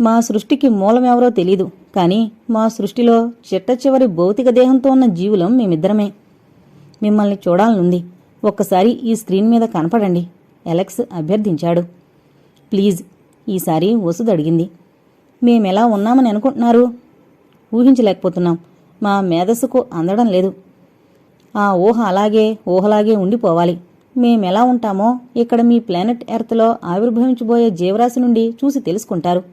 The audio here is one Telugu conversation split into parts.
మా సృష్టికి మూలమెవరో తెలీదు కానీ మా సృష్టిలో చిట్ట చివరి భౌతిక దేహంతో ఉన్న జీవులం మేమిద్దరమే. మిమ్మల్ని చూడాలనుంది. ఒక్కసారి ఈ స్క్రీన్ మీద కనపడండి. ఎలెక్స్ అభ్యర్థించాడు. ప్లీజ్ ఈసారి వసుదడిగింది మేమెలా ఉన్నామని అనుకుంటున్నారు? ఊహించలేకపోతున్నాం. మా మేధస్సుకు అందడం లేదు. ఆ ఊహ అలాగే ఊహలాగే ఉండిపోవాలి. మేమెలా ఉంటామో ఇక్కడ మీ ప్లానెట్ ఎర్త్లో ఆవిర్భవించబోయే జీవరాశి నుండి చూసి తెలుసుకుంటారు.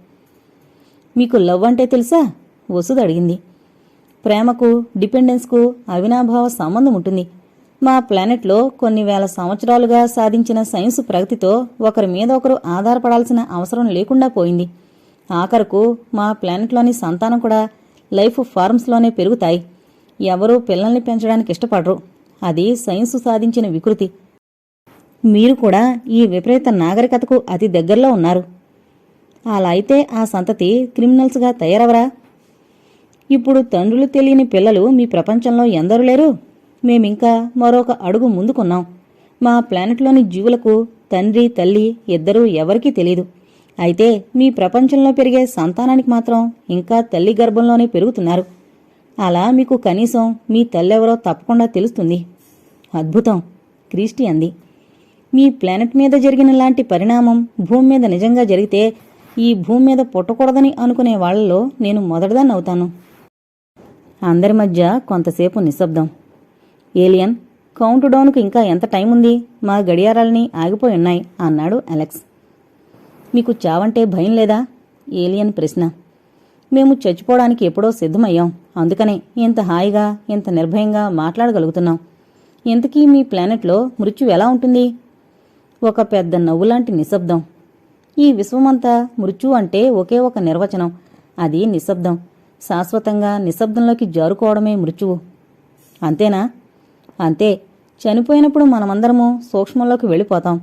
మీకు లవ్ అంటే తెలుసా? వసుద్ అడిగింది. ప్రేమకు డిపెండెన్స్కు అవినాభావ సంబంధం ఉంటుంది. మా ప్లానెట్లో కొన్ని వేల సంవత్సరాలుగా సాధించిన సైన్స్ ప్రగతితో ఒకరి మీద ఒకరు ఆధారపడాల్సిన అవసరం లేకుండా పోయింది. ఆఖరకు మా ప్లానెట్లోని సంతానం కూడా లైఫ్ ఫార్మ్స్లోనే పెరుగుతాయి. ఎవరూ పిల్లల్ని పెంచడానికి ఇష్టపడరు. అది సైన్స్ సాధించిన వికృతి. మీరు కూడా ఈ విపరీత నాగరికతకు అతి దగ్గరలో ఉన్నారు. అలా అయితే ఆ సంతతి క్రిమినల్స్గా తయారవరా? ఇప్పుడు తండ్రులు తెలియని పిల్లలు మీ ప్రపంచంలో ఎందరు లేరు? మేమింకా మరొక అడుగు ముందుకున్నాం. మా ప్లానెట్లోని జీవులకు తండ్రి తల్లి ఇద్దరూ ఎవరికీ తెలియదు అయితే మీ ప్రపంచంలో పెరిగే సంతానానికి మాత్రం ఇంకా తల్లి గర్భంలోనే పెరుగుతున్నారు. అలా మీకు కనీసం మీ తల్లెవరో తప్పకుండా తెలుస్తుంది. అద్భుతం! క్రీస్టి అంది. మీ ప్లానెట్ మీద జరిగిన లాంటి పరిణామం భూమి మీద నిజంగా జరిగితే ఈ భూమి మీద పుట్టకూడదని అనుకునే వాళ్ళలో నేను మొదటిదాన్ని అవుతాను. అందరి మధ్య కొంతసేపు నిశ్శబ్దం. ఏలియన్ కౌంట్ డౌన్కు ఇంకా ఎంత టైం ఉంది? మా గడియారాలని ఆగిపోయి ఉన్నాయి అన్నాడు అలెక్స్. మీకు చావంటే భయం లేదా? ఏలియన్ ప్రశ్న. మేము చచ్చిపోవడానికి ఎప్పుడో సిద్ధమయ్యాం. అందుకనే ఇంత హాయిగా ఇంత నిర్భయంగా మాట్లాడగలుగుతున్నాం. ఇంతకీ మీ ప్లానెట్లో మృత్యు ఎలా ఉంటుంది? ఒక పెద్ద నవ్వులాంటి నిశ్శబ్దం. ఈ విశ్వమంతా మృత్యు అంటే ఒకే ఒక నిర్వచనం. అది నిశ్శబ్దం. శాశ్వతంగా నిశ్శబ్దంలోకి జారుకోవడమే మృత్యువు. అంతేనా? అంతే. చనిపోయినప్పుడు మనమందరము సూక్ష్మంలోకి వెళ్ళిపోతాం.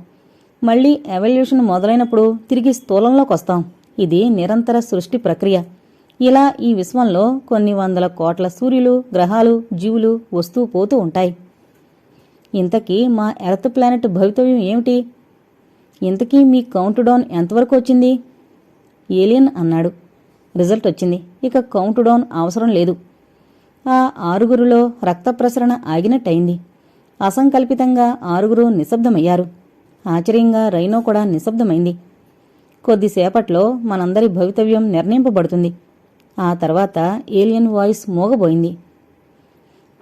మళ్ళీ ఎవల్యూషన్ మొదలైనప్పుడు తిరిగి స్థూలంలోకి వస్తాం. ఇది నిరంతర సృష్టి ప్రక్రియ. ఇలా ఈ విశ్వంలో కొన్ని వందల కోట్ల సూర్యులు గ్రహాలు జీవులు వస్తూ పోతూ ఉంటాయి. ఇంతకీ మా ఎర్త్ ప్లానెట్ భవితవ్యం ఏమిటి? ఇంతకీ మీ కౌంట్ డౌన్ ఎంతవరకు వచ్చింది? ఏలియన్ అన్నాడు. రిజల్ట్ వచ్చింది. ఇక కౌంట్ డౌన్ అవసరం లేదు. ఆ ఆరుగురులో రక్త ప్రసరణ ఆగినట్టయింది. అసంకల్పితంగా ఆరుగురు నిశ్శబ్దమయ్యారు. ఆశ్చర్యంగా రైనో కూడా నిశ్శబ్దమైంది. కొద్దిసేపట్లో మనందరి భవితవ్యం నిర్ణయింపబడుతుంది. ఆ తర్వాత ఏలియన్ వాయిస్ మోగబోయింది.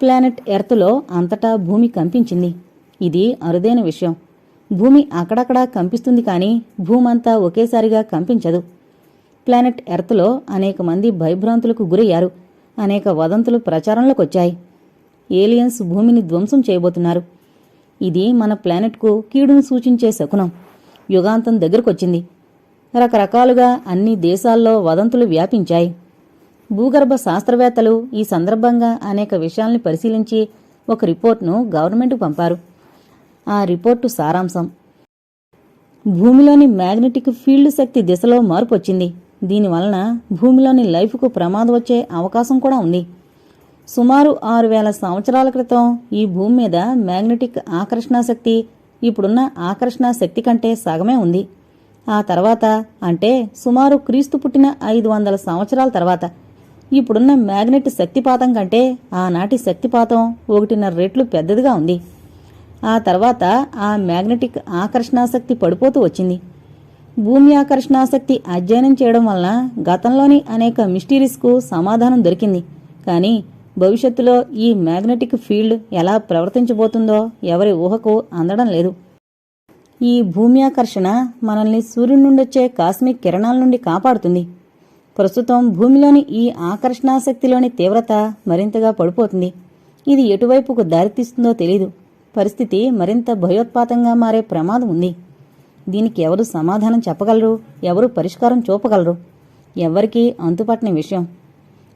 ప్లానెట్ ఎర్త్లో అంతటా భూమి కంపించింది. ఇది అరుదైన విషయం. భూమి అక్కడక్కడా కంపిస్తుంది కానీ భూమంతా ఒకేసారిగా కంపించదు. ప్లానెట్ ఎర్త్లో అనేక మంది భయభ్రాంతులకు గురయ్యారు. అనేక వదంతులు ప్రచారంలోకొచ్చాయి. ఏలియన్స్ భూమిని ధ్వంసం చేయబోతున్నారు. ఇది మన ప్లానెట్కు కీడును సూచించే శకునం. యుగాంతం దగ్గరకొచ్చింది. రకరకాలుగా అన్ని దేశాల్లో వదంతులు వ్యాపించాయి. భూగర్భ శాస్త్రవేత్తలు ఈ సందర్భంగా అనేక విషయాల్ని పరిశీలించి ఒక రిపోర్ట్ను గవర్నమెంట్కు పంపారు. ఆ రిపోర్టు సారాంశం. భూమిలోని మ్యాగ్నెటిక్ ఫీల్డ్ శక్తి దిశలో మార్పు వచ్చింది. దీనివలన భూమిలోని లైఫ్కు ప్రమాదం వచ్చే అవకాశం కూడా ఉంది. సుమారు ఆరు వేల సంవత్సరాల క్రితం ఈ భూమి మీద మ్యాగ్నెటిక్ ఆకర్షణ శక్తి ఇప్పుడున్న ఆకర్షణ శక్తి కంటే సగమే ఉంది. ఆ తర్వాత అంటే సుమారు క్రీస్తు పుట్టిన ఐదు వందల సంవత్సరాల తర్వాత. ఇప్పుడున్న మ్యాగ్నెట్ శక్తిపాతం కంటే ఆనాటి శక్తిపాతం ఒకటిన్నర రెట్లు పెద్దదిగా ఉంది. ఆ తర్వాత ఆ మ్యాగ్నెటిక్ ఆకర్షణాశక్తి పడిపోతూ వచ్చింది. భూమి ఆకర్షణాశక్తి అధ్యయనం చేయడం వలన గతంలోని అనేక మిస్టీరీస్కు సమాధానం దొరికింది. కానీ భవిష్యత్తులో ఈ మ్యాగ్నెటిక్ ఫీల్డ్ ఎలా ప్రవర్తించబోతుందో ఎవరి ఊహకు అందడం లేదు. ఈ భూమి ఆకర్షణ మనల్ని సూర్యుడి నుండి వచ్చే కాస్మిక్ కిరణాల నుండి కాపాడుతుంది. ప్రస్తుతం భూమిలోని ఈ ఆకర్షణాశక్తిలోని తీవ్రత మరింతగా పడిపోతుంది. ఇది ఎటువైపుకు దారితీస్తుందో తెలీదు. పరిస్థితి మరింత భయోత్పాతంగా మారే ప్రమాదం ఉంది. దీనికి ఎవరు సమాధానం చెప్పగలరు? ఎవరు పరిష్కారం చూపగలరు? ఎవరికీ అంతుపట్టని విషయం.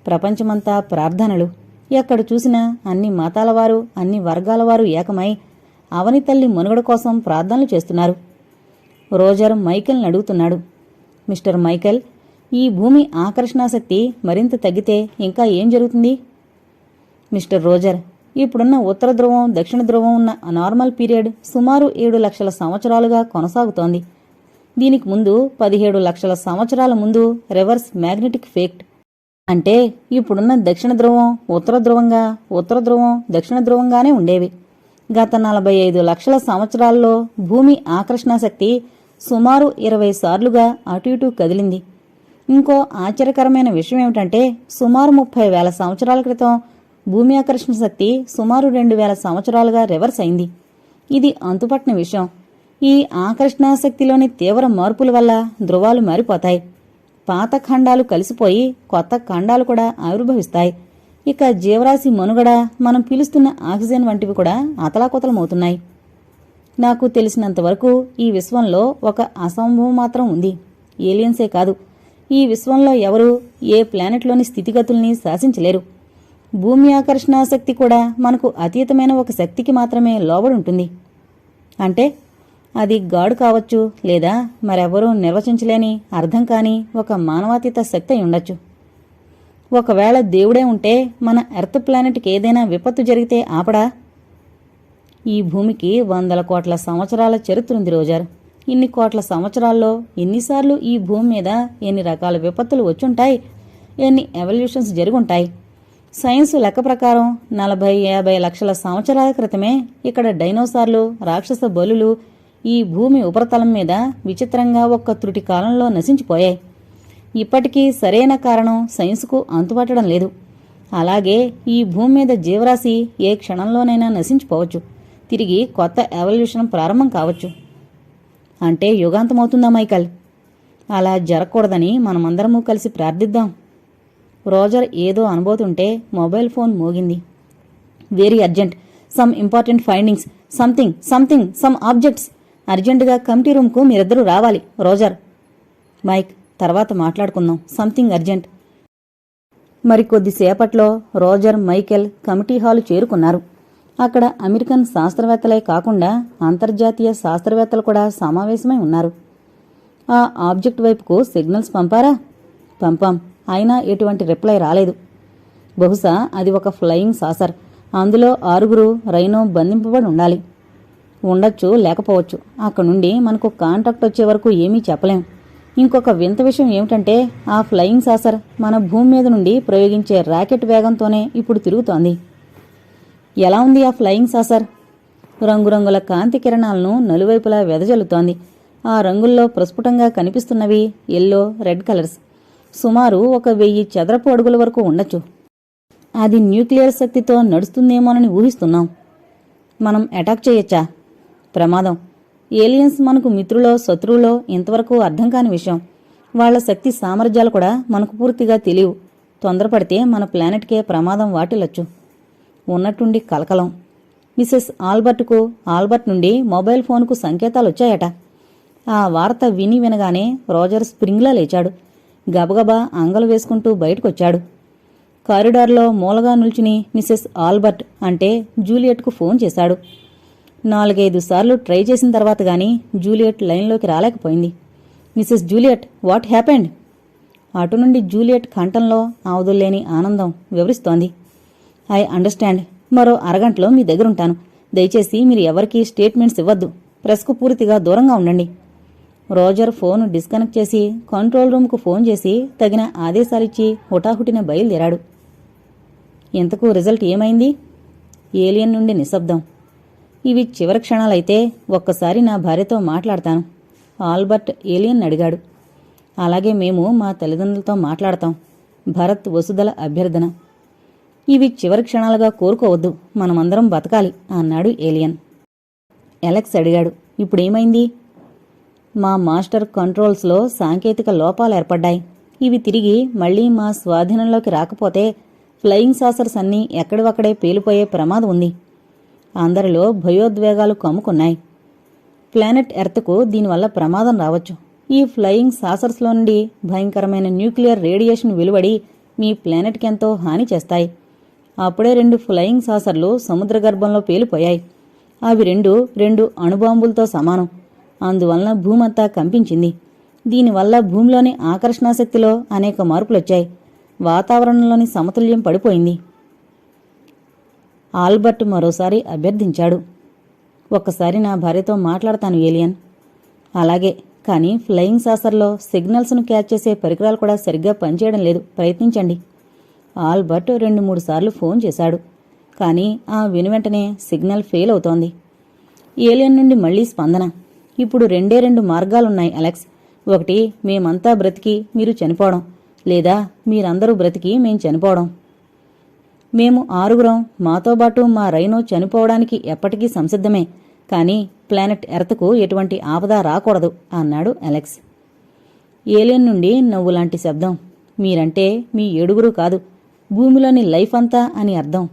ప్రపంచమంతా ప్రార్థనలు. ఎక్కడ చూసినా అన్ని మతాల వారు అన్ని వర్గాల వారు ఏకమై అవని తల్లి మనుగడ కోసం ప్రార్థనలు చేస్తున్నారు. రోజర్ మైకెల్ని అడుగుతున్నాడు. మిస్టర్ మైకెల్ ఈ భూమి ఆకర్షణాశక్తి మరింత తగ్గితే ఇంకా ఏం జరుగుతుంది? మిస్టర్ రోజర్ ఇప్పుడున్న ఉత్తర ధ్రువం దక్షిణ ధ్రువం ఉన్న నార్మల్ పీరియడ్ సుమారు ఏడు లక్షల సంవత్సరాలుగా కొనసాగుతోంది. దీనికి ముందు పదిహేడు లక్షల సంవత్సరాల ముందు రివర్స్ మ్యాగ్నెటిక్ ఫేక్ట్ అంటే ఇప్పుడున్న దక్షిణ ధ్రువం ఉత్తర ధ్రువంగా ఉత్తర ధ్రువం దక్షిణ ధ్రువంగానే ఉండేవి. గత నలభై ఐదు లక్షల సంవత్సరాల్లో భూమి ఆకర్షణ శక్తి సుమారు ఇరవై సార్లుగా అటు ఇటు కదిలింది. ఇంకో ఆశ్చర్యకరమైన విషయం ఏమిటంటే సుమారు ముప్పై వేల సంవత్సరాల క్రితం భూమి ఆకర్షణ శక్తి సుమారు రెండు వేల సంవత్సరాలుగా రివర్స్ అయింది. ఇది అంతుపట్టిన విషయం. ఈ ఆకర్షణ శక్తిలోని తీవ్ర మార్పుల వల్ల ధృవాలు మారిపోతాయి. పాత ఖండాలు కలిసిపోయి కొత్త ఖండాలు కూడా ఆవిర్భవిస్తాయి. ఇక జీవరాశి మనుగడ మనం పిలుస్తున్న ఆక్సిజన్ వంటివి కూడా అతలాకుతలమవుతున్నాయి నాకు తెలిసినంతవరకు ఈ విశ్వంలో ఒక అసంభవం మాత్రం ఉంది. ఏలియన్సే కాదు. ఈ విశ్వంలో ఎవరు ఏ ప్లానెట్లోని స్థితిగతుల్ని శాసించలేరు. భూమి ఆకర్షణ శక్తి కూడా మనకు అతీతమైన ఒక శక్తికి మాత్రమే లోబడుంటుంది. అంటే అది గాడు కావచ్చు లేదా మరెవరూ నిర్వచించలేని అర్థం కాని ఒక మానవాతీత శక్తి అయి ఉండొచ్చు. ఒకవేళ దేవుడే ఉంటే మన ఎర్త్ ప్లానెట్కి ఏదైనా విపత్తు జరిగితే ఆపడా? ఈ భూమికి వందల కోట్ల సంవత్సరాల చరిత్ర ఉంది రోజార్. ఇన్ని కోట్ల సంవత్సరాల్లో ఎన్నిసార్లు ఈ భూమి మీద ఎన్ని రకాల విపత్తులు వచ్చుంటాయి? ఎన్ని ఎవల్యూషన్స్ జరుగుంటాయి? సైన్స్ లెక్క ప్రకారం నలభై యాభై లక్షల సంవత్సరాల క్రితమే ఇక్కడ డైనోసార్లు రాక్షస బలులు ఈ భూమి ఉపరితలం మీద విచిత్రంగా ఒక్క త్రుటి కాలంలో నశించిపోయాయి. ఇప్పటికీ సరైన కారణం సైన్స్కు అంతుపట్టడం లేదు. అలాగే ఈ భూమి మీద జీవరాశి ఏ క్షణంలోనైనా నశించిపోవచ్చు. తిరిగి కొత్త ఎవల్యూషన్ ప్రారంభం కావచ్చు. అంటే యుగాంతమవుతుందా మైకల్? అలా జరగకూడదని మనమందరము కలిసి ప్రార్థిద్దాం. రోజర్ ఏదో అనబోతుంటే మొబైల్ ఫోన్ మోగింది. Very urgent. Some important findings. Something something some objects. అర్జెంటుగా కమిటీ రూమ్కు మీరిద్దరూ రావాలి రోజర్. మైక్ తర్వాత మాట్లాడుకుందాం. Something urgent. మరి కొద్దిసేపట్లో రోజర్ మైకెల్ కమిటీ హాలు చేరుకున్నారు. అక్కడ అమెరికన్ శాస్త్రవేత్తలే కాకుండా అంతర్జాతీయ శాస్త్రవేత్తలు కూడా సమావేశమై ఉన్నారు. ఆ ఆబ్జెక్ట్ వైపుకు సిగ్నల్స్ పంపారా? పంపాం. అయినా ఎటువంటి రిప్లై రాలేదు. బహుశా అది ఒక ఫ్లయింగ్ సాసర్ అందులో ఆరుగురు రైనో బంధింపబడి ఉండాలి. ఉండొచ్చు లేకపోవచ్చు. అక్కడ నుండి మనకు కాంటాక్ట్ వచ్చే వరకు ఏమీ చెప్పలేం. ఇంకొక వింత విషయం ఏమిటంటే ఆ ఫ్లయింగ్ సాసర్ మన భూమి మీద నుండి ప్రయోగించే రాకెట్ వేగంతోనే ఇప్పుడు తిరుగుతోంది. ఎలా ఉంది ఆ ఫ్లయింగ్ సాసర్ రంగురంగుల కాంతి కిరణాలను నలువైపులా వెదజల్లుతోంది. ఆ రంగుల్లో ప్రస్ఫుటంగా కనిపిస్తున్నవి ఎల్లో రెడ్ కలర్స్ సుమారు ఒక వెయ్యి చదరపు అడుగుల వరకు ఉండొచ్చు. అది న్యూక్లియర్ శక్తితో నడుస్తుందేమోనని ఊహిస్తున్నాం. మనం అటాక్ చేయొచ్చా? ప్రమాదం. ఏలియన్స్ మనకు మిత్రులో శత్రువులో ఇంతవరకు అర్థం కాని విషయం. వాళ్ళ శక్తి సామర్థ్యాలు కూడా మనకు పూర్తిగా తెలియవు. తొందరపడితే మన ప్లానెట్కే ప్రమాదం వాటిల్లొచ్చు. ఉన్నట్టుండి కలకలం. మిసెస్ ఆల్బర్ట్కు ఆల్బర్ట్ నుండి మొబైల్ ఫోన్కు సంకేతాలు వచ్చాయట ఆ వార్త విని వినగానే రోజర్ స్ప్రింగ్లా లేచాడు. గబగబా అంగలు వేసుకుంటూ బయటకొచ్చాడు. కారిడార్లో మూలగా నిల్చుని మిసెస్ ఆల్బర్ట్ అంటే జూలియట్కు ఫోన్ చేశాడు. నాలుగైదు సార్లు ట్రై చేసిన తర్వాత గాని జూలియట్ లైన్లోకి రాలేకపోయింది. Mrs Juliet what happened? అటు నుండి జూలియట్ కంఠంలో ఆవుదుల్లేని ఆనందం వివరిస్తోంది. I understand. మరో అరగంటలో మీ దగ్గరుంటాను. దయచేసి మీరు ఎవరికీ స్టేట్మెంట్స్ ఇవ్వద్దు. ప్రెస్కు పూర్తిగా దూరంగా ఉండండి. రోజర్ ఫోన్ డిస్కనెక్ట్ చేసి కంట్రోల్ రూమ్కు ఫోన్ చేసి తగిన ఆదేశాలిచ్చి హుటాహుటిన బయలుదేరాడు. ఇంతకు రిజల్ట్ ఏమైంది? ఏలియన్ నుండి నిశ్శబ్దం. ఇవి చివరి క్షణాలైతే ఒక్కసారి నా భార్యతో మాట్లాడతాను. ఆల్బర్ట్ ఏలియన్ అడిగాడు. అలాగే మేము మా తల్లిదండ్రులతో మాట్లాడతాం. భరత్ వసుదల అభ్యర్థన. ఇవి చివరి క్షణాలుగా కోరుకోవద్దు. మనమందరం బతకాలి అన్నాడు ఏలియన్. ఎలెక్స్ అడిగాడు. ఇప్పుడేమైంది? మా మాస్టర్ కంట్రోల్స్లో సాంకేతిక లోపాలు ఏర్పడ్డాయి. ఇవి తిరిగి మళ్ళీ మా స్వాధీనంలోకి రాకపోతే ఫ్లయింగ్ సాసర్స్ అన్నీ ఎక్కడివక్కడే పేలిపోయే ప్రమాదం ఉంది. అందరిలో భయోద్వేగాలు కమ్ముకున్నాయి. ప్లానెట్ ఎర్త్కు దీనివల్ల ప్రమాదం రావచ్చు. ఈ ఫ్లయింగ్ సాసర్స్లో నుండి భయంకరమైన న్యూక్లియర్ రేడియేషన్ వెలువడి మీ ప్లానెట్కి ఎంతో హాని చేస్తాయి. అప్పుడే రెండు ఫ్లయింగ్ సాసర్లు సముద్ర గర్భంలో పేలిపోయాయి. అవి రెండు రెండు అణుబాంబులతో సమానం. అందువలన భూమంతా కంపించింది. దీనివల్ల భూమిలోని ఆకర్షణాశక్తిలో అనేక మార్పులొచ్చాయి. వాతావరణంలోని సమతుల్యం పడిపోయింది. ఆల్బర్ట్ మరోసారి అభ్యర్థించాడు. ఒక్కసారి నా భార్యతో మాట్లాడతాను ఏలియన్. అలాగే కానీ ఫ్లయింగ్ సాసర్లో సిగ్నల్స్ను క్యాచ్ చేసే పరికరాలు కూడా సరిగ్గా పనిచేయడం లేదు. ప్రయత్నించండి. ఆల్బర్ట్ రెండు మూడు సార్లు ఫోన్ చేశాడు. కానీ ఆ వెనువెంటనే సిగ్నల్ ఫెయిల్ అవుతోంది. ఏలియన్ నుండి మళ్ళీ స్పందన. ఇప్పుడు రెండే రెండు మార్గాలున్నాయి అలెక్స్. ఒకటి మేమంతా బ్రతికి మీరు చనిపోవడం. లేదా మీరందరూ బ్రతికి మేం చనిపోవడం. మేము ఆరుగురం మాతో పాటు మా రైనో చనిపోవడానికి ఎప్పటికీ సంసిద్ధమే. కానీ ప్లానెట్ ఎర్త్కు ఎటువంటి ఆపద రాకూడదు అన్నాడు అలెక్స్. ఏలియన్ నుండి నవ్వులాంటి శబ్దం. మీరంటే మీ ఏడుగురు కాదు. భూమిలోని లైఫ్ అంతా అని అర్థం.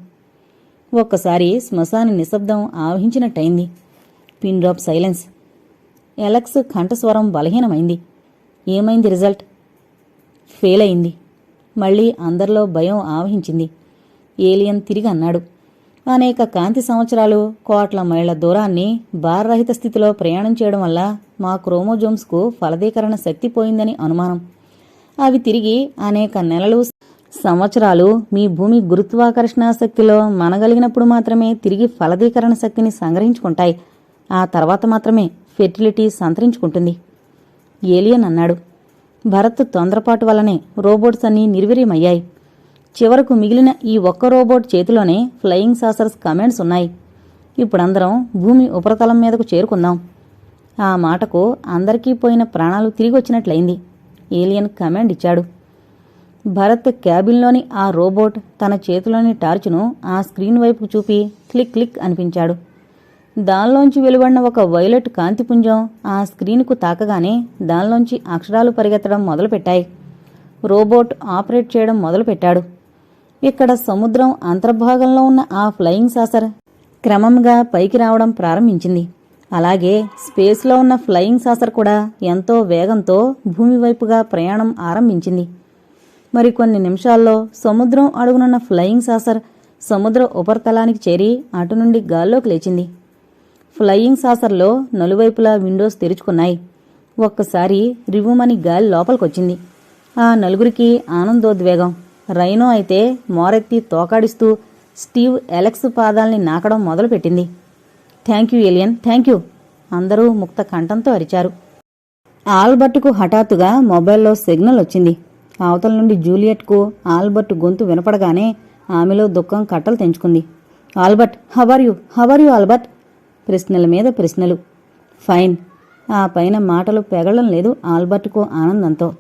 ఒక్కసారి శ్మశాన నిశ్శబ్దం ఆవహించినట్టయింది. Pin drop silence. ఎలక్స్ కంఠస్వరం బలహీనమైంది. ఏమైంది రిజల్ట్? ఫెయిల్ అయింది మళ్ళీ అందరిలో భయం ఆవహించింది. ఏలియన్ తిరిగి అన్నాడు అనేక కాంతి సంవత్సరాలు కోట్ల మైళ్ళ దూరాన్ని భారరహిత స్థితిలో ప్రయాణం చేయడం వల్ల మా క్రోమోజోమ్స్కు ఫలదీకరణ శక్తి పోయిందని అనుమానం. అవి తిరిగి అనేక నెలలు సంవత్సరాలు మీ భూమి గురుత్వాకర్షణ శక్తిలో మనగలిగినప్పుడు మాత్రమే తిరిగి ఫలదీకరణ శక్తిని సంగ్రహించుకుంటాయి. ఆ తర్వాత మాత్రమే. ఫెర్టిలిటీ సంతరించుకుంటుంది. ఏలియన్ అన్నాడు. భరత్ తొందరపాటు వల్లనే రోబోట్స్ అన్నీ నిర్వీర్యమయ్యాయి. చివరకు మిగిలిన ఈ ఒక్క రోబోట్ చేతిలోనే ఫ్లయింగ్ సాసర్స్ కమెంట్స్ ఉన్నాయి. ఇప్పుడందరం భూమి ఉపరితలం మీదకు చేరుకుందాం. ఆ మాటకు అందరికీ పోయిన ప్రాణాలు తిరిగి వచ్చినట్లయింది ఏలియన్ కమాండ్ ఇచ్చాడు. భరత్ క్యాబిన్లోని ఆ రోబోట్ తన చేతిలోని టార్చును ఆ స్క్రీన్ వైపుకు చూపి క్లిక్ క్లిక్ అనిపించాడు. దానిలోంచి వెలువడిన ఒక వైలెట్ కాంతిపుంజం ఆ స్క్రీన్కు తాకగానే దానిలోంచి అక్షరాలు పరిగెత్తడం మొదలుపెట్టాయి. రోబోట్ ఆపరేట్ చేయడం మొదలుపెట్టాడు. ఇక్కడ సముద్రం అంతర్భాగంలో ఉన్న ఆ ఫ్లయింగ్ సాసర్ క్రమంగా పైకి రావడం ప్రారంభించింది. అలాగే స్పేస్లో ఉన్న ఫ్లయింగ్ సాసర్ కూడా ఎంతో వేగంతో భూమి వైపుగా ప్రయాణం ఆరంభించింది. మరికొన్ని నిమిషాల్లో సముద్రం అడుగునున్న ఫ్లయింగ్ సాసర్ సముద్ర ఉపరితలానికి చేరి అటు నుండి గాల్లోకి లేచింది. ఫ్లయింగ్ సాసర్లో నలువైపులా విండోస్ తెరుచుకున్నాయి. ఒక్కసారి రివ్వుమని గాలి లోపలికొచ్చింది. ఆ నలుగురికి ఆనందోద్వేగం. రైనో అయితే మోరెత్తి తోకాడిస్తూ స్టీవ్ ఎలెక్స్ పాదాల్ని నాకడం మొదలుపెట్టింది. Thank you alien thank you. అందరూ ముక్త కంఠంతో అరిచారు. ఆల్బర్ట్కు హఠాత్తుగా మొబైల్లో సిగ్నల్ వచ్చింది. అవతల నుండి జూలియట్కు ఆల్బర్ట్ గొంతు వినపడగానే ఆమెలో దుఃఖం కట్టలు తెంచుకుంది. Albert how are you? How are you Albert? ప్రశ్నల మీద ప్రశ్నలు. ఫైన్. ఆ పైన మాటలు పెగలడం లేదు ఆల్బర్ట్కు ఆనందంతో.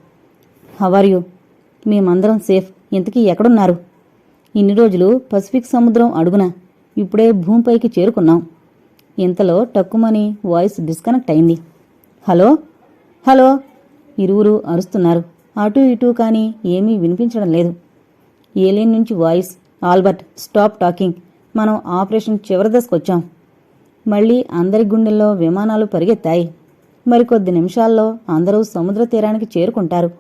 How are you? మేమందరం సేఫ్. ఇంతకీ ఎక్కడున్నారు? ఇన్ని రోజులు పసిఫిక్ సముద్రం అడుగున ఇప్పుడే భూమిపైకి చేరుకున్నాం. ఇంతలో టక్కుమని వాయిస్ డిస్కనెక్ట్ అయింది. హలో? హలో? ఇరువురు అరుస్తున్నారు. అటు ఇటు కానీ ఏమీ వినిపించడం లేదు. ఏలియన్ నుంచి వాయిస్. Albert stop talking. మనం ఆపరేషన్ చివరి దశకొచ్చాం మళ్ళీ అందరి గుండెల్లో విమానాలు పరిగెత్తాయి. మరికొద్ది నిమిషాల్లో అందరూ సముద్ర తీరానికి చేరుకుంటారు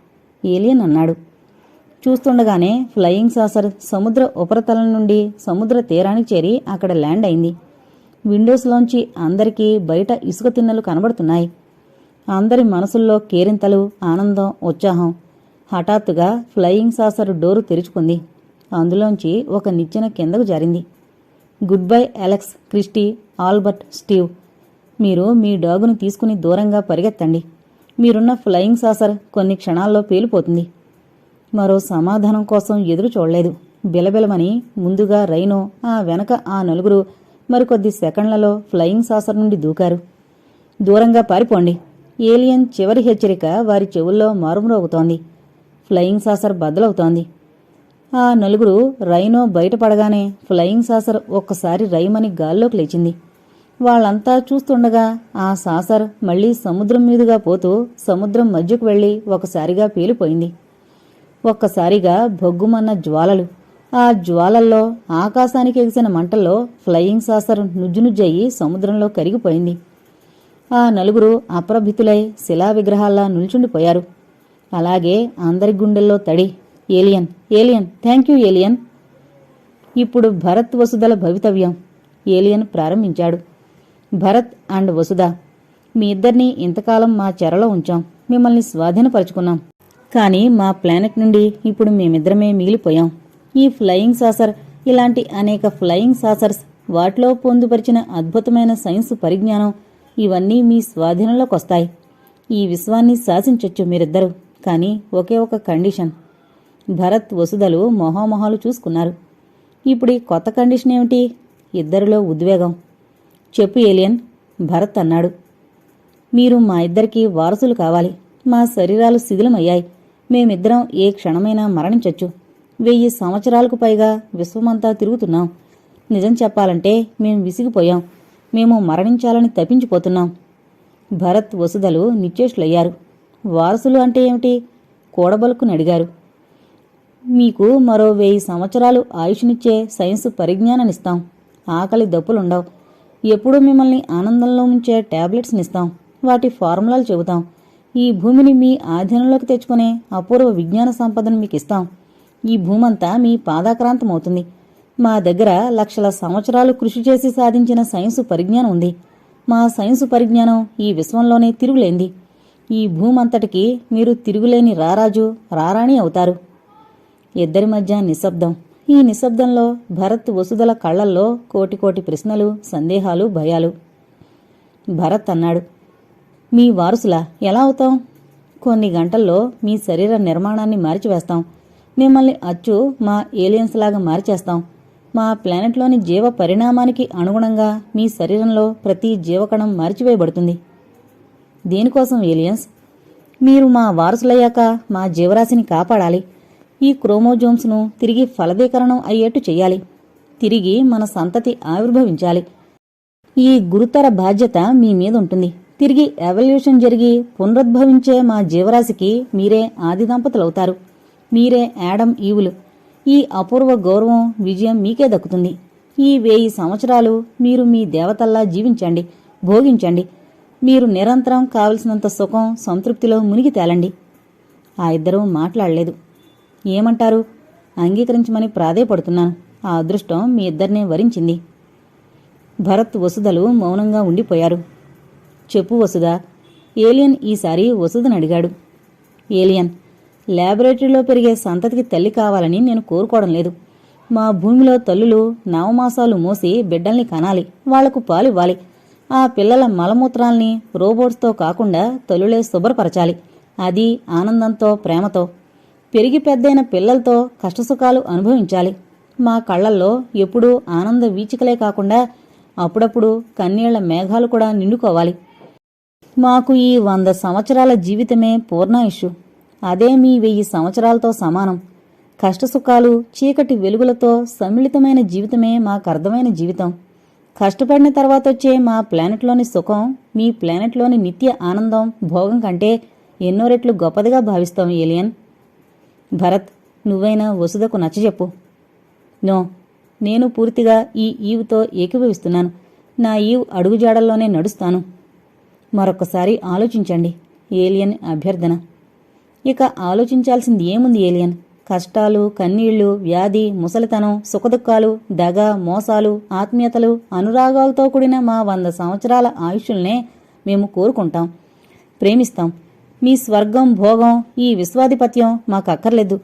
ఏలియన్ అన్నాడు. చూస్తుండగానే ఫ్లయింగ్ సాసర్ సముద్ర ఉపరితలం నుండి సముద్ర తీరానికి చేరి అక్కడ ల్యాండ్ అయింది. విండోస్లోంచి అందరికీ బయట ఇసుక తిన్నెలు కనబడుతున్నాయి. అందరి మనసుల్లో కేరింతలు ఆనందం ఉత్సాహం. హఠాత్తుగా ఫ్లయింగ్ సాసర్ డోరు తెరుచుకుంది. అందులోంచి ఒక నిచ్చెన కిందకు జారింది. Goodbye Alex Christie Albert Steve మీరు మీ డాగును తీసుకుని దూరంగా పరిగెత్తండి. మీరున్న ఫ్లయింగ్ సాసర్ కొన్ని క్షణాల్లో పేలిపోతుంది. మరో సమాధానం కోసం ఎదురు చూడలేదు. బిలబిలమని ముందుగా రైనో ఆ వెనక ఆ నలుగురు మరికొద్ది సెకండ్లలో ఫ్లయింగ్ సాసర్ నుండి దూకారు. దూరంగా పారిపోండి. ఏలియన్ చివరి హెచ్చరిక వారి చెవుల్లో మారుమ్రోగుతోంది. Flying saucer బద్దలవుతోంది. ఆ నలుగురు రైనో బయటపడగానే ఫ్లయింగ్ సాసర్ ఒక్కసారి రైమని గాల్లోకి లేచింది. వాళ్ళంతా చూస్తుండగా ఆ సాసర్ మళ్ళీ సముద్రం మీదుగా పోతూ సముద్రం మధ్యకు వెళ్ళి ఒకసారిగా పేలిపోయింది. ఒక్కసారిగా భొగ్గుమన్న జ్వాలలు. ఆ జ్వాలల్లో ఆకాశానికి ఎగిసిన మంటల్లో ఫ్లయింగ్ సాసర్ నుజ్జునుజ్జయి సముద్రంలో కరిగిపోయింది. ఆ నలుగురు అప్రభితులై శిలా విగ్రహాల్లా నిల్చుండిపోయారు. అలాగే అందరి గుండెల్లో తడి alien alien thank you alien. ఇప్పుడు భరత్ వసుదల భవితవ్యం. ఏలియన్ ప్రారంభించాడు. భరత్ అండ్ వసుధ మీ ఇద్దరినీ ఇంతకాలం మా చెరలో ఉంచాం. మిమ్మల్ని స్వాధీనపరుచుకున్నాం. కానీ మా ప్లానెట్ నుండి ఇప్పుడు మేమిద్దరమే మిగిలిపోయాం. ఈ ఫ్లయింగ్ సాసర్ ఇలాంటి అనేక ఫ్లయింగ్ సాసర్స్ వాటిలో పొందుపరిచిన అద్భుతమైన సైన్స్ పరిజ్ఞానం ఇవన్నీ మీ స్వాధీనంలోకొస్తాయి. ఈ విశ్వాన్ని శాసించొచ్చు మీరిద్దరూ. కానీ ఒకే ఒక కండిషన్ భరత్ వసుధలు మొహామొహాలు చూసుకున్నారు. ఇప్పుడు ఈ కొత్త కండిషన్ ఏమిటి? ఇద్దరిలో ఉద్వేగం. చెప్పు ఏలియన్ భరత్ అన్నాడు. మీరు మా ఇద్దరికి వారసులు కావాలి. మా శరీరాలు శిథిలమయ్యాయి. మేమిద్దరం ఏ క్షణమైనా మరణించొచ్చు. వెయ్యి సంవత్సరాలకు పైగా విశ్వమంతా తిరుగుతున్నాం. నిజం చెప్పాలంటే మేం విసిగిపోయాం. మేము మరణించాలని తప్పించిపోతున్నాం భరత్ వసుధలు నిశ్చేష్లయ్యారు వారసులు అంటే ఏమిటి? కూడబలుకుని అడిగారు. మీకు మరో వెయ్యి సంవత్సరాలు ఆయుష్నిచ్చే సైన్స్ పరిజ్ఞానాన్నిస్తాం. ఆకలి దప్పులుండవు. ఎప్పుడూ మిమ్మల్ని ఆనందంలో ఉంచే ట్యాబ్లెట్స్నిస్తాం వాటి ఫార్ములాలు చెబుతాం. ఈ భూమిని మీ ఆధీనంలోకి తెచ్చుకునే అపూర్వ విజ్ఞాన సంపదను మీకు ఇస్తాం ఈ భూమంతా మీ పాదాక్రాంతమవుతుంది. మా దగ్గర లక్షల సంవత్సరాలు కృషి చేసి సాధించిన సైన్సు పరిజ్ఞానం ఉంది. మా సైన్సు పరిజ్ఞానం ఈ విశ్వంలోనే తిరుగులేంది. ఈ భూమంతటికి మీరు తిరుగులేని రారాజు రారాణి అవుతారు. ఇద్దరి మధ్య నిశ్శబ్దం. ఈ నిశ్శబ్దంలో భరత్ వసుదల కళ్ళల్లో కోటి కోటి ప్రశ్నలు సందేహాలు భయాలు. భరత్ అన్నాడు మీ వారసులా ఎలా అవుతాం? కొన్ని గంటల్లో మీ శరీర నిర్మాణాన్ని మార్చివేస్తాం. మిమ్మల్ని అచ్చు మా ఏలియన్స్ లాగా మార్చేస్తాం. మా ప్లానెట్లోని జీవ పరిణామానికి అనుగుణంగా మీ శరీరంలో ప్రతి జీవకణం మార్చివేయబడుతుంది. దేనికోసం ఏలియన్స్ మీరు మా వారసులయ్యాక మా జీవరాశిని కాపాడాలి. ఈ క్రోమోజోమ్స్ను తిరిగి ఫలదీకరణం అయ్యేట్టు చెయ్యాలి తిరిగి మన సంతతి ఆవిర్భవించాలి. ఈ గురుతర బాధ్యత మీ మీద ఉంటుంది తిరిగి ఎవల్యూషన్ జరిగి పునరుద్భవించే మా జీవరాశికి మీరే ఆది దంపతులవుతారు. మీరే యాడమ్ ఈవులు. ఈ అపూర్వ గౌరవం విజయం మీకే దక్కుతుంది. ఈ వేయి సంవత్సరాలు మీరు మీ దేవతల్లా జీవించండి భోగించండి. మీరు నిరంతరం కావలసినంత సుఖం సంతృప్తిలో మునిగి తేలండి. ఆ ఇద్దరూ మాట్లాడలేదు. ఏమంటారు? అంగీకరించమని ప్రాధేయపడుతున్నాను ఆ అదృష్టం మీ ఇద్దరినే వరించింది. భరత్ వసుధలు మౌనంగా ఉండిపోయారు. చెప్పు వసుధ ఏలియన్ ఈసారి వసుధను అడిగాడు. ఏలియన్ ల్యాబొరేటరీలో పెరిగే సంతతికి తల్లి కావాలని నేను కోరుకోవడం లేదు. మా భూమిలో తల్లులు నవమాసాలు మోసి బిడ్డల్ని కనాలి వాళ్ళకు పాలివ్వాలి ఆ పిల్లల మలమూత్రాల్ని రోబోట్స్తో కాకుండా తల్లులే శుభ్రపరచాలి. అది ఆనందంతో ప్రేమతో. పెరిగి పెద్దయిన పిల్లలతో కష్టసుఖాలు అనుభవించాలి. మా కళ్ళల్లో ఎప్పుడూ ఆనంద వీచికలే కాకుండా అప్పుడప్పుడు కన్నీళ్ళ మేఘాలు కూడా నిండుకోవాలి. మాకు ఈ వంద సంవత్సరాల జీవితమే పూర్ణాయుషు. అదే మీ వెయ్యి సంవత్సరాలతో సమానం. కష్టసుఖాలు చీకటి వెలుగులతో సమ్మిళితమైన జీవితమే మాకర్థమైన జీవితం. కష్టపడిన తర్వాత వచ్చే మా ప్లానెట్లోని సుఖం మీ ప్లానెట్లోని నిత్య ఆనందం భోగం కంటే ఎన్నో రెట్లు గొప్పదిగా భావిస్తాం ఏలియన్. భరత్ నువ్వైనా వసుదకు నచ్చజెప్పు నో నేను పూర్తిగా ఈ ఈవుతో ఏకీభవిస్తున్నాను. నా ఈవ్ అడుగుజాడల్లోనే నడుస్తాను. మరొకసారి ఆలోచించండి ఏలియన్ అభ్యర్థన. ఇక ఆలోచించాల్సింది ఏముంది ఏలియన్? కష్టాలు కన్నీళ్ళు వ్యాధి ముసలితనం సుఖదుఖాలు దగ మోసాలు ఆత్మీయతలు అనురాగాలతో కూడిన మా వంద సంవత్సరాల ఆయుష్యుల్నే మేము కోరుకుంటాం ప్రేమిస్తాం. మీ స్వర్గం భోగం ఈ విశ్వాధిపత్యం మాకు అక్కర్లేదు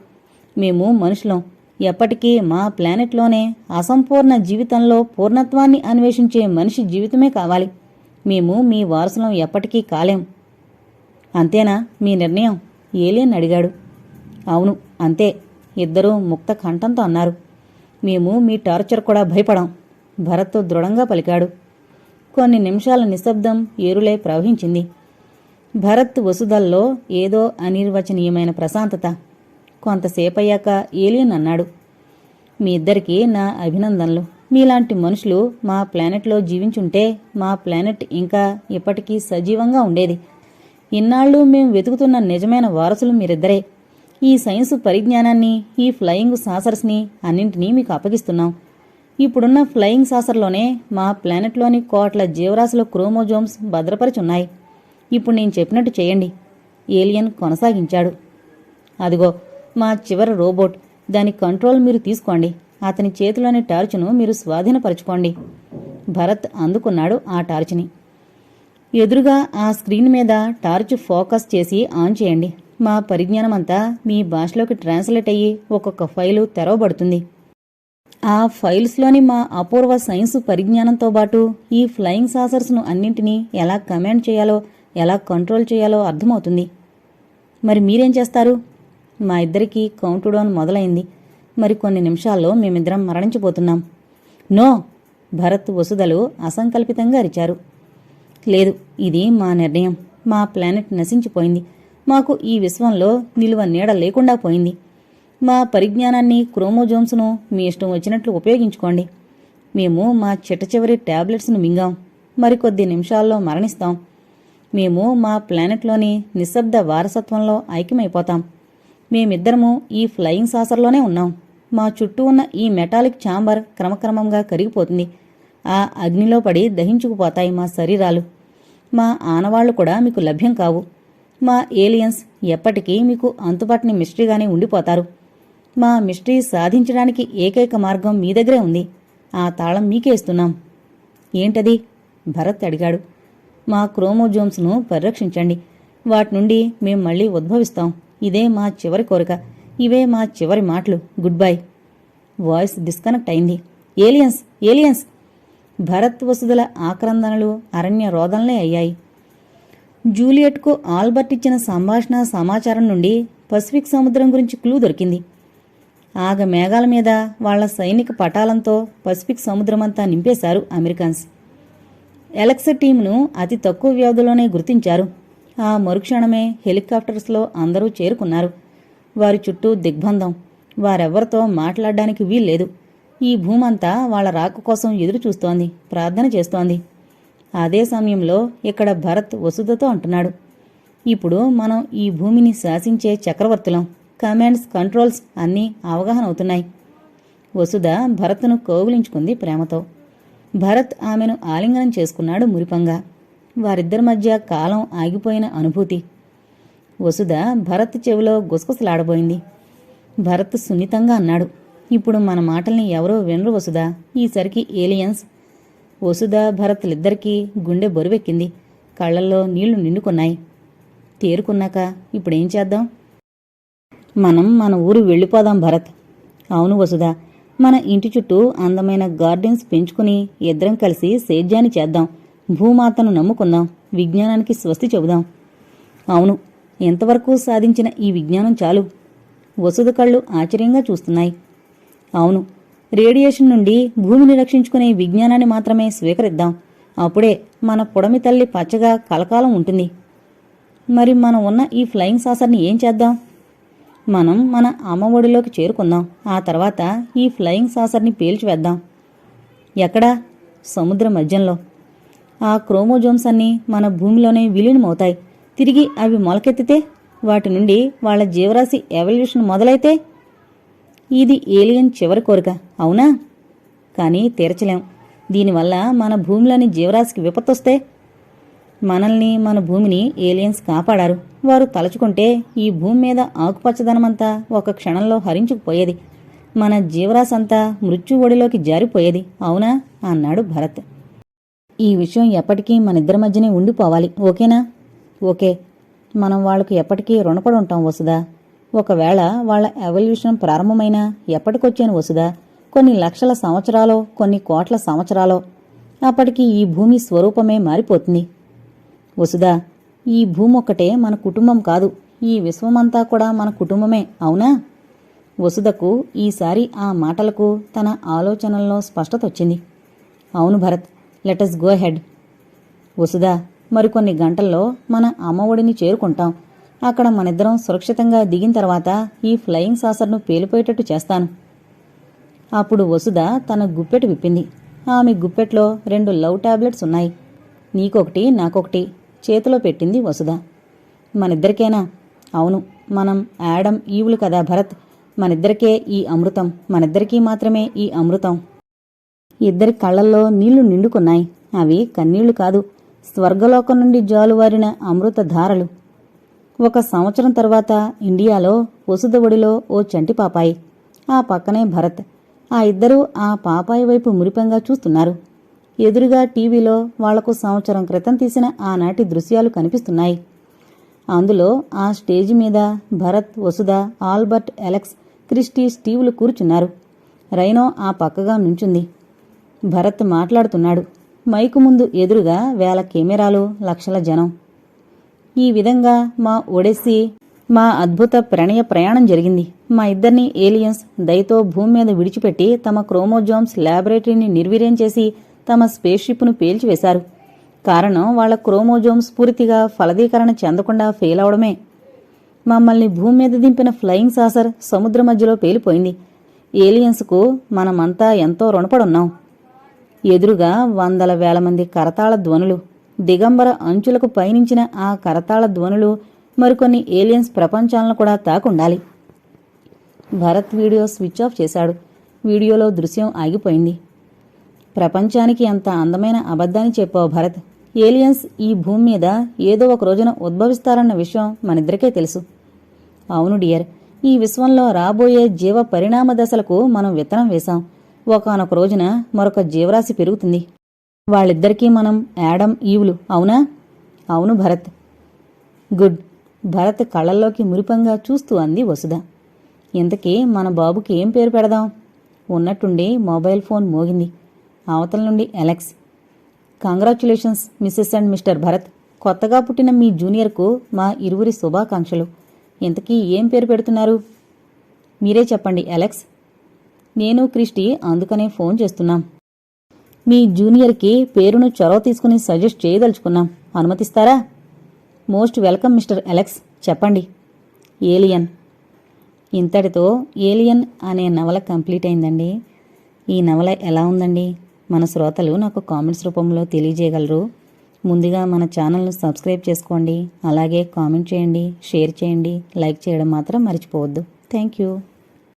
మేము మనుషులం. ఎప్పటికీ మా ప్లానెట్లోనే అసంపూర్ణ జీవితంలో పూర్ణత్వాన్ని అన్వేషించే మనిషి జీవితమే కావాలి. మేము మీ వారసులం ఎప్పటికీ కాలేం. అంతేనా మీ నిర్ణయం? ఏలియన్ అడిగాడు. అవును అంతే. ఇద్దరూ ముక్త కంఠంతో అన్నారు. మేము మీ టార్చర్ కూడా భయపడం. భరత్ దృఢంగా పలికాడు. కొన్ని నిమిషాల నిశ్శబ్దం ఏరులై ప్రవహించింది. భరత్ వసుదల్లో ఏదో అనిర్వచనీయమైన ప్రశాంతత. కొంతసేపయ్యాక ఏలియన్ అన్నాడు మీ ఇద్దరికీ నా అభినందనలు. మీలాంటి మనుషులు మా ప్లానెట్లో జీవించుంటే మా ప్లానెట్ ఇంకా ఇప్పటికీ సజీవంగా ఉండేది. ఇన్నాళ్ళు మేము వెతుకుతున్న నిజమైన వారసులు మీరిద్దరే. ఈ సైన్సు పరిజ్ఞానాన్ని ఈ ఫ్లయింగ్ సాసర్స్ని అన్నింటినీ మీకు అప్పగిస్తున్నాం. ఇప్పుడున్న ఫ్లయింగ్ సాసర్లోనే మా ప్లానెట్లోని కోట్ల జీవరాశుల క్రోమోజోమ్స్ భద్రపరిచున్నాయి. ఇప్పుడు నేను చెప్పినట్టు చేయండి. ఏలియన్ కొనసాగించాడు. అదిగో మా చివరి రోబోట్. దాని కంట్రోల్ మీరు తీసుకోండి. అతని చేతిలోని టార్చును మీరు స్వాధీనపరచుకోండి. భరత్ అందుకున్నాడు ఆ టార్చ్ని. ఎదురుగా ఆ స్క్రీన్ మీద టార్చ్ ఫోకస్ చేసి ఆన్ చేయండి. మా పరిజ్ఞానమంతా మీ భాషలోకి ట్రాన్స్లేట్ అయ్యి ఒక్కొక్క ఫైలు తెరవబడుతుంది. ఆ ఫైల్స్లోని మా అపూర్వ సైన్స్ పరిజ్ఞానంతో పాటు ఈ ఫ్లయింగ్ సాసర్స్ను అన్నింటినీ ఎలా కమాండ్ చేయాలో ఎలా కంట్రోల్ చేయాలో అర్థమవుతుంది. మరి మీరేం చేస్తారు? మా ఇద్దరికి కౌంట్ డౌన్ మొదలైంది. మరి కొన్ని నిమిషాల్లో మేమిద్దరం మరణించిపోతున్నాం నో! భరత్ వసుదలు అసంకల్పితంగా అరిచారు. లేదు ఇది మా నిర్ణయం. మా ప్లానెట్ నశించిపోయింది. మాకు ఈ విశ్వంలో నిలువ నీడ లేకుండా పోయింది. మా పరిజ్ఞానాన్ని క్రోమోజోమ్స్ను మీ ఇష్టం వచ్చినట్లు ఉపయోగించుకోండి. మేము మా చిట్ట చివరి ట్యాబ్లెట్స్ను మింగాం. మరికొద్ది నిమిషాల్లో మరణిస్తాం. మేము మా ప్లానెట్లోని నిశ్శబ్ద వారసత్వంలో ఐక్యమైపోతాం. మేమిద్దరము ఈ ఫ్లయింగ్ సాసర్లోనే ఉన్నాం. మా చుట్టూ ఉన్న ఈ మెటాలిక్ ఛాంబర్ క్రమక్రమంగా కరిగిపోతుంది. ఆ అగ్నిలో పడి దహించుకుపోతాయి మా శరీరాలు. మా ఆనవాళ్ళు కూడా మీకు లభ్యం కావు. మా ఏలియన్స్ ఎప్పటికీ మీకు అంతుపట్టని మిస్టరీగానే ఉండిపోతారు. మా మిస్టరీ సాధించడానికి ఏకైక మార్గం మీ దగ్గరే ఉంది. ఆ తాళం మీకే ఇస్తున్నాం. ఏంటది? భరత్ అడిగాడు. మా క్రోమోజోమ్స్ను పరిరక్షించండి. వాటి నుండి మేం మళ్ళీ ఉద్భవిస్తాం. ఇదే మా చివరి కోరిక. ఇవే మా చివరి మాటలు. Goodbye. వాయిస్ డిస్కనెక్ట్ అయింది. ఏలియన్స్! ఏలియన్స్! భరత్ వసుదల ఆక్రందనలు అరణ్య రోదనలే అయ్యాయి. జూలియట్కు ఆల్బర్ట్ ఇచ్చిన సంభాషణ సమాచారం నుండి పసిఫిక్ సముద్రం గురించి క్లూ దొరికింది. ఆగ మేఘాల మీద వాళ్ళ సైనిక పటాలంతో పసిఫిక్ సముద్రమంతా నింపేశారు అమెరికన్స్. ఎలక్స్ టీంను అతి తక్కువ వ్యవధిలోనే గుర్తించారు. ఆ మరుక్షణమే హెలికాప్టర్స్లో అందరూ చేరుకున్నారు. వారి చుట్టూ దిగ్బంధం. వారెవ్వరితో మాట్లాడడానికి వీల్లేదు. ఈ భూమంతా వాళ్ళ రాక కోసం ఎదురు చూస్తోంది ప్రార్థన చేస్తోంది. అదే సమయంలో ఇక్కడ భరత్ వసుదతో అంటున్నాడు. ఇప్పుడు మనం ఈ భూమిని శాసించే చక్రవర్తులం. కమాండ్స్ కంట్రోల్స్ అన్నీ అవగాహన అవుతున్నాయి. వసుధ భరత్ను కౌగిలించుకుంది ప్రేమతో. భరత్ ఆమెను ఆలింగనం చేసుకున్నాడు మురిపంగా. వారిద్దరి మధ్య కాలం ఆగిపోయిన అనుభూతి. వసుధ భరత్ చెవిలో గుసగుసలాడబోయింది. భరత్ సున్నితంగా అన్నాడు ఇప్పుడు మన మాటల్ని ఎవరో వినరు వసుధా. ఈసరికి ఏలియన్స్. వసుధ భరత్లిద్దరికీ గుండె బరువెక్కింది. కళ్ళల్లో నీళ్ళు నిండుకున్నాయి. తేరుకున్నాక ఇప్పుడేం చేద్దాం? మనం మన ఊరు వెళ్ళిపోదాం భరత్. అవును వసుధ. మన ఇంటి చుట్టూ అందమైన గార్డెన్స్ పెంచుకుని ఇద్దరం కలిసి సేద్యాన్ని చేద్దాం. భూమాతను నమ్ముకుందాం. విజ్ఞానానికి స్వస్తి చెబుదాం. అవును ఎంతవరకు సాధించిన ఈ విజ్ఞానం చాలు? వసుధ కళ్ళు ఆశ్చర్యంగా చూస్తున్నాయి. అవును రేడియేషన్ నుండి భూమిని రక్షించుకునే విజ్ఞానాన్ని మాత్రమే స్వీకరిద్దాం. అప్పుడే మన పొడమి తల్లి పచ్చగా కలకాలం ఉంటుంది. మరి మనం ఉన్న ఈ ఫ్లయింగ్ సాసర్ని ఏం చేద్దాం? మనం మన అమ్మ ఒడిలోకి చేరుకుందాం. ఆ తర్వాత ఈ ఫ్లయింగ్ సాసర్ని పేల్చివేద్దాం ఎక్కడా? సముద్ర మధ్యంలో. ఆ క్రోమోజోమ్స్ అన్నీ మన భూమిలోనే విలీనమవుతాయి. తిరిగి అవి మొలకెత్తితే వాటి నుండి వాళ్ళ జీవరాశి ఎవల్యూషన్ మొదలైతే ఇది ఏలియన్ చివరి కోరిక అవునా? కానీ తీర్చలేం. దీనివల్ల మన భూమిలోని జీవరాశికి విపత్తొస్తే మనల్ని మన భూమిని ఏలియన్స్ కాపాడారు. వారు తలుచుకుంటే ఈ భూమి మీద ఆకుపచ్చదనమంతా ఒక క్షణంలో హరించుకుపోయేది. మన జీవరాశంతా మృత్యు ఒడిలోకి జారిపోయేది. అవునా? అన్నాడు భరత్. ఈ విషయం ఎప్పటికీ మనిద్దరి మధ్యనే ఉండిపోవాలి. ఓకేనా? ఓకే. మనం వాళ్ళకు ఎప్పటికీ రుణపడి ఉంటాం వసుదా ఒకవేళ వాళ్ళ ఎవల్యూషన్ ప్రారంభమైనా ఎప్పటికొచ్చాను వసుదా కొన్ని లక్షల సంవత్సరాలో కొన్ని కోట్ల సంవత్సరాలో. అప్పటికి ఈ భూమి స్వరూపమే మారిపోతుంది. వసుదా ఈ భూమొక్కటే మన కుటుంబం కాదు. ఈ విశ్వమంతా కూడా మన కుటుంబమే అవునా? వసుదకు ఈసారి ఆ మాటలకు తన ఆలోచనల్లో స్పష్టత వచ్చింది. అవును Bharat let us go ahead Vasudha మరికొన్ని గంటల్లో మన అమ్మ ఒడిని చేరుకుంటాం. అక్కడ మనిద్దరం సురక్షితంగా దిగిన తర్వాత ఈ ఫ్లయింగ్ సాసర్ను పేలిపోయేటట్టు చేస్తాను. అప్పుడు వసుధ తన గుప్పెట విప్పింది. ఆమె గుప్పెట్లో రెండు లవ్ టాబ్లెట్స్ ఉన్నాయి. నీకొకటి నాకొకటి. చేతిలో పెట్టింది వసుధ. మనిద్దరికేనా? అవును మనం యాడమ్ ఈవులు కదా భరత్. మనిద్దరికే ఈ అమృతం మనిద్దరికీ మాత్రమే ఈ అమృతం. ఇద్దరి కళ్ళల్లో నీళ్ళు నిండుకున్నాయి. అవి కన్నీళ్ళు కాదు స్వర్గలోకం నుండి జాలువారిన అమృత ధారలు. ఒక సంవత్సరం తర్వాత ఇండియాలో వసుద ఒడిలో ఓ చంటి పాపాయి. ఆ పక్కనే భరత్. ఆ ఇద్దరూ ఆ పాపాయి వైపు మురిపంగా చూస్తున్నారు. ఎదురుగా టీవీలో వాళ్ళకు సంవత్సరం క్రితం తీసిన ఆనాటి దృశ్యాలు కనిపిస్తున్నాయి. అందులో ఆ స్టేజి మీద Bharat Vasudha Albert Alex Christie స్టీవ్లు కూర్చున్నారు. రైనో ఆ పక్కగా నుంచుంది. భరత్ మాట్లాడుతున్నాడు. మైకు ముందు ఎదురుగా వేల కెమెరాలు లక్షల జనం. ఈ విధంగా మా ఒడెస్సీ మా అద్భుత ప్రణయ ప్రయాణం జరిగింది. మా ఇద్దరిని ఏలియన్స్ దయతో భూమి మీద విడిచిపెట్టి తమ క్రోమోజోమ్స్ ల్యాబొరేటరీని నిర్వీర్యం చేసి తమ స్పేస్ షిప్ను పేల్చివేశారు. కారణం వాళ్ళ క్రోమోజోమ్స్ పూర్తిగా ఫలదీకరణ చెందకుండా ఫెయిల్ అవడమే. మమ్మల్ని భూమి మీద దింపిన ఫ్లయింగ్ సాసర్ సముద్ర మధ్యలో పేలిపోయింది. ఏలియన్స్కు మనమంతా ఎంతో రుణపడున్నాం. ఎదురుగా వందల వేల మంది కరతాళ ధ్వనులు దిగంబర అంచులకు పయనించిన ఆ కరతాళ ధ్వనులు మరికొన్ని ఏలియన్స్ ప్రపంచాలను కూడా తాకుండాలి. భరత్ వీడియో స్విచ్ ఆఫ్ చేశాడు. వీడియోలో దృశ్యం ఆగిపోయింది. ప్రపంచానికి ఎంత అందమైన అబద్ధాన్ని చెప్పావు భరత్. ఏలియన్స్ ఈ భూమి మీద ఏదో ఒక రోజున ఉద్భవిస్తారన్న విషయం మనిద్దరికే తెలుసు. అవును డియర్ ఈ విశ్వంలో రాబోయే జీవ పరిణామ దశలకు మనం విత్తనం వేశాం. ఒకానొక రోజున మరొక జీవరాశి పెరుగుతుంది. వాళ్ళిద్దరికీ మనం యాడమ్ ఈవులు అవునా? అవును భరత్. గుడ్. భరత్ కళ్ళల్లోకి మురిపంగా చూస్తూ అంది వసుధ. ఇంతకీ మన బాబుకి ఏం పేరు పెడదాం? ఉన్నట్టుండి మొబైల్ ఫోన్ మోగింది. అవతల నుండి Alex. Congratulations Mrs and Mr Bharat. కొత్తగా పుట్టిన మీ జూనియర్కు మా ఇరువురి శుభాకాంక్షలు. ఇంతకీ ఏం పేరు పెడుతున్నారు? మీరే చెప్పండి అలెక్స్. నేను క్రిస్టి అందుకనే ఫోన్ చేస్తున్నాం. మీ జూనియర్కి పేరును చొరవ తీసుకుని సజెస్ట్ చేయదలుచుకున్నాం. అనుమతిస్తారా? Most welcome Mr Alex. చెప్పండి. ఏలియన్. ఇంతటితో ఏలియన్ అనే నవల కంప్లీట్ అయిందండి. ఈ నవల ఎలా ఉందండి? మన శ్రోతలు నాకు కామెంట్స్ రూపంలో తెలియజేయగలరు. ముందుగా మన ఛానల్ను సబ్స్క్రైబ్ చేసుకోండి. అలాగే కామెంట్ చేయండి షేర్ చేయండి లైక్ చేయడం మాత్రం మర్చిపోవద్దు. Thank you.